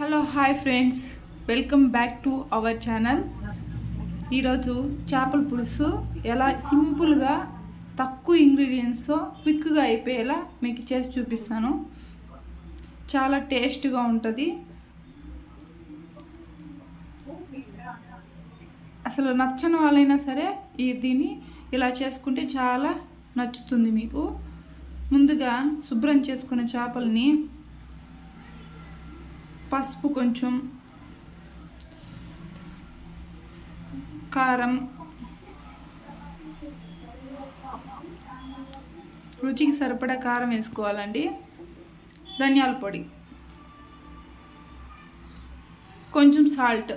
Hello hi friends welcome back to our channel ఈరోజు చేపల పులుసు ఎలా సింపుల్గా తక్కువ ఇంగ్రీడియంట్స్తో క్విక్గా అయిపోయేలా మీకు చేసి చూపిస్తాను. చాలా టేస్ట్గా ఉంటుంది. అసలు నచ్చని వాళ్ళైనా సరే ఈ దీన్ని ఇలా చేసుకుంటే చాలా నచ్చుతుంది మీకు. ముందుగా శుభ్రం చేసుకున్న చేపల్ని పసుపు కొంచెం కారం రుచికి సరిపడా కారం వేసుకోవాలండి. ధనియాల పొడి. కొంచెం సాల్ట్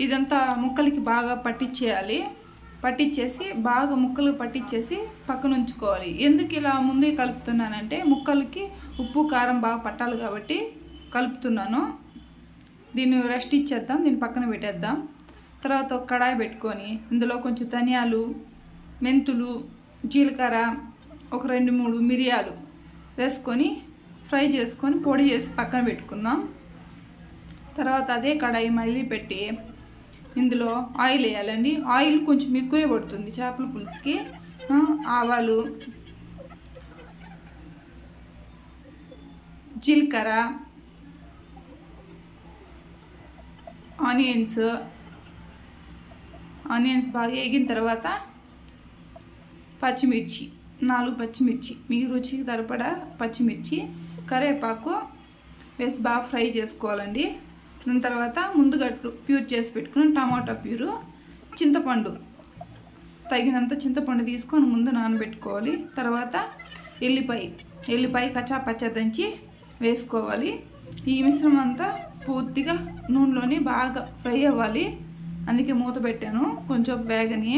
ఇదంతా ముక్కలకి బాగా పట్టించేయాలి పట్టించేసి బాగా ముక్కలు పట్టించేసి పక్కన ఉంచుకోవాలి ఎందుకు ఇలా ముందే కలుపుతున్నానంటే ముక్కలకి ఉప్పు కారం బాగా పట్టాలి కాబట్టి కలుపుతున్నాను. దీన్ని రెస్ట్ ఇచ్చేద్దాం దీన్ని పక్కన పెట్టేద్దాం. తర్వాత ఒక కడాయి పెట్టుకొని ఇందులో కొంచెం ధనియాలు మెంతులు జీలకర్ర ఒక రెండు మూడు మిరియాలు వేసుకొని ఫ్రై చేసుకొని పొడి చేసి పక్కన పెట్టుకుందాం. తర్వాత అదే కడాయి మళ్ళీ పెట్టి ఇందులో ఆయిల్ వేయాలండి. ఆయిల్ కొంచెం ఎక్కువే పడుతుంది చేపల పులుసుకి. ఆవాలు జీలకర్ర ఆనియన్స్ ఆనియన్స్ బాగా వేగిన తర్వాత పచ్చిమిర్చి నాలుగు పచ్చిమిర్చి. మీ రుచికి సరిపడా పచ్చిమిర్చి కరివేపాకు వేసి బాగా ఫ్రై చేసుకోవాలండి. దాని తర్వాత ముందుగా ప్యూర్ చేసి పెట్టుకుని టమాటా ప్యూరు చింతపండు. తగినంత చింతపండు తీసుకొని ముందు నానబెట్టుకోవాలి. తర్వాత ఎల్లిపాయ ఎల్లిపాయ కచ్చా పచ్చా దంచి వేసుకోవాలి. ఈ మిశ్రమం అంతా పూర్తిగా నూనెలోనే బాగా ఫ్రై అవ్వాలి. అందుకే మూత పెట్టాను కొంచెం వేగని.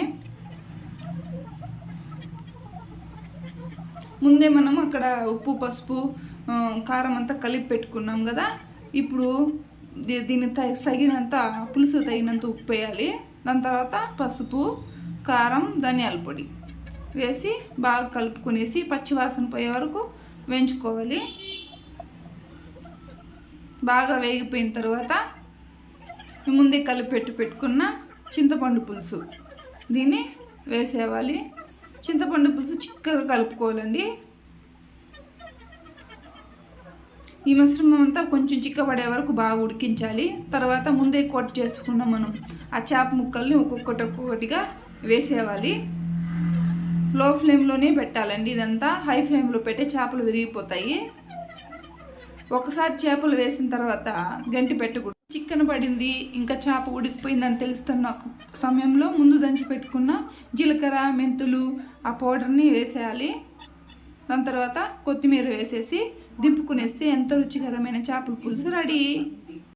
ముందే మనం అక్కడ ఉప్పు పసుపు కారం అంతా కలిపి పెట్టుకున్నాం కదా. ఇప్పుడు దీన్ని తగినంత పులుసు తగినంత ఉప్పు వేయాలి. దాని తర్వాత పసుపు కారం ధనియాల పొడి వేసి బాగా కలుపుకునేసి పచ్చివాసన పోయే వరకు వేయించుకోవాలి. బాగా వేగిపోయిన తర్వాత ముందే కలిపి పెట్టి పెట్టుకున్న చింతపండు పులుసు. దీన్ని వేసేవాలి చింతపండు పులుసు చిక్కగా కలుపుకోవాలండి. ఈ మిశ్రమం అంతా కొంచెం చిక్కబడే వరకు బాగా ఉడికించాలి. తర్వాత ముందే కొట్ చేసుకున్న మనం ఆ చేప ముక్కల్ని ఒక్కొక్కటి ఒక్కొక్కటిగా వేసేయాలి. లో ఫ్లేమ్లోనే పెట్టాలండి ఇదంతా. హై ఫ్లేమ్లో పెట్టి చేపలు విరిగిపోతాయి. ఒకసారి చేపలు వేసిన తర్వాత గంటి పెట్టకూడదు. చికెన్ పడింది ఇంకా చేప ఉడికిపోయిందని తెలుస్తున్న సమయంలో ముందు దంచి పెట్టుకున్న జీలకర్ర మెంతులు ఆ పౌడర్ని వేసేయాలి. దాని తర్వాత కొత్తిమీర వేసేసి దింపుకునేస్తే ఎంతో రుచికరమైన చేపల పులుసు రెడీ.